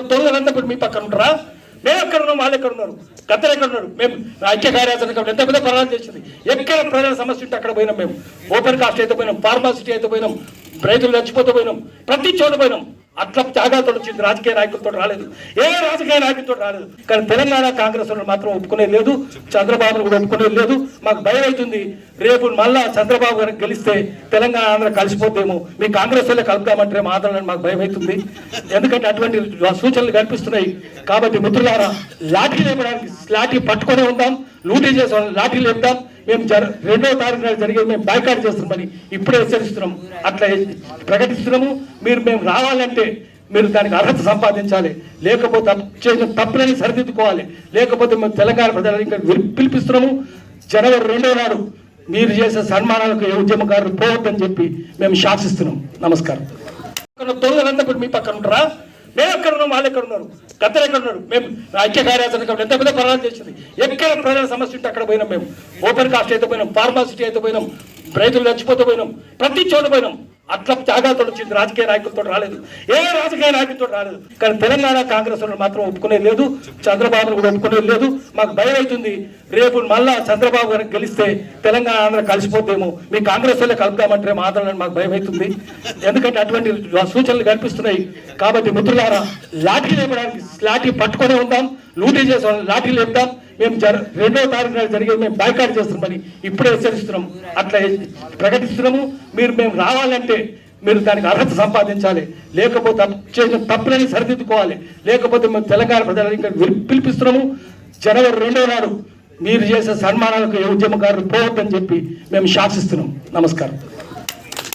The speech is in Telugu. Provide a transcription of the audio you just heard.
తొలగలంతా ఇప్పుడు మీ పక్కన ఉంటారా? మేము ఎక్కడ ఉన్నాం? వాళ్ళు ఎక్కడ ఉన్నారు? గద్దరు ఎక్కడ ఉన్నారు? మేము ఐక్య కార్యాచరణ కమిటీ ఎంత పెద్ద ప్రయాణం చేసింది? ఎక్కడ ప్రజల సమస్య ఉంటే అక్కడ పోయినాం మేము. ఓపెన్ కాస్ట్ అయితే పోయినాం ఫార్మాసిటీ అయితే పోయినాం రైతులు చచ్చిపోతే పోయినాం ప్రతి చోట పోయినాం. అట్లా త్యాగాలతో వచ్చింది రాజకీయ నాయకులతో రాలేదు. ఏ రాజకీయ నాయకులతో రాలేదు. కానీ తెలంగాణ కాంగ్రెస్ వాళ్ళు మాత్రం ఒప్పుకునేది లేదు చంద్రబాబు కూడా ఒప్పుకునేది లేదు. మాకు భయం అవుతుంది. రేపు మళ్ళా చంద్రబాబు గారికి గెలిస్తే తెలంగాణ ఆంధ్ర కలిసిపోతేమో మీ కాంగ్రెస్ వాళ్ళే కలుపుతామంటే మాత్రం మాకు భయం అవుతుంది. ఎందుకంటే అటువంటి సూచనలు కనిపిస్తున్నాయి. కాబట్టి మిత్రులారా లాఠీ లేపడానికి లాఠీ పట్టుకొని ఉందాం. లూటీ చేసేవాళ్ళు లాఠీలు లాఠీ మేము జర రెండో తారీఖు నాడు జరిగేది మేము బాయ్కాట్ చేస్తున్నామని ఇప్పుడే హెచ్చరిస్తున్నాము. అట్లా ప్రకటిస్తున్నాము. మీరు మేము రావాలంటే మీరు దానికి అర్హత సంపాదించాలి. లేకపోతే చేసిన తప్పులని సరిదిద్దుకోవాలి. లేకపోతే మేము తెలంగాణ ప్రజలను ఇంకా పిలిపిస్తున్నాము. జనవరి రెండో నాడు మీరు చేసే సన్మానాలకు ఏ ఉద్యమకారులు పోవద్దని చెప్పి మేము శాసిస్తున్నాం నమస్కారం. తొలగలంతా కూడా మీ పక్కన ఉంటారా? మేము ఎక్కడ ఉన్నాం వాళ్ళు ఎక్కడ ఉన్నారు? గద్దరు ఎక్కడ ఉన్నాడు? మేము ఐక్య కార్యాచరణ కమిటీ ఎంత పెద్ద పరాలు చేసింది? ఎక్కడ ప్రజల సమస్య ఉంటే అక్కడ పోయినాం మేము. ఓపెన్ కాస్ట్ అయితే పోయినాం ఫార్మాసిటీ అయితే పోయినాం రైతులు చచ్చిపోతే పోయినాం ప్రతి చోట పోయినాం. అట్లా జాగ్రత్తలు వచ్చింది. రాజకీయ నాయకులతో రాలేదు. ఏ రాజకీయ నాయకులతో రాలేదు. కానీ తెలంగాణ కాంగ్రెస్ వాళ్ళు మాత్రం ఒప్పుకునేది లేదు. చంద్రబాబు కూడా ఒప్పుకునేది లేదు. మాకు భయం అవుతుంది. రేపు మళ్ళా చంద్రబాబు గారికి గెలిస్తే తెలంగాణ ఆంధ్ర కలిసిపోతేమో మీ కాంగ్రెస్ వాళ్ళే కలుపుతామంటే మాత్రం మాకు భయం అవుతుంది. ఎందుకంటే అటువంటి సూచనలు కనిపిస్తున్నాయి. కాబట్టి మిత్రులారా లాఠీ లేపడానికి లాఠీ పట్టుకొని ఉందాం. లూటీ చేసే లాఠీ లేపుదాం. మేము జర రెండో తారీఖు నాడు జరిగేది మేము బాయ్కాట్ చేస్తున్నామని ఇప్పుడే హెచ్చరిస్తున్నాము అట్లా ప్రకటిస్తున్నాము. మీరు మేము రావాలంటే మీరు దానికి అర్హత సంపాదించాలి. లేకపోతే చేసిన తప్పులని సరిదిద్దుకోవాలి. లేకపోతే మేము తెలంగాణ ప్రజలను ఇంకా పిలిపిస్తున్నాము. జనవరి రెండో నాడు మీరు చేసే సన్మానాలకు ఉద్యమకారులు పోవద్దని చెప్పి మేము శాసిస్తున్నాం. నమస్కారం.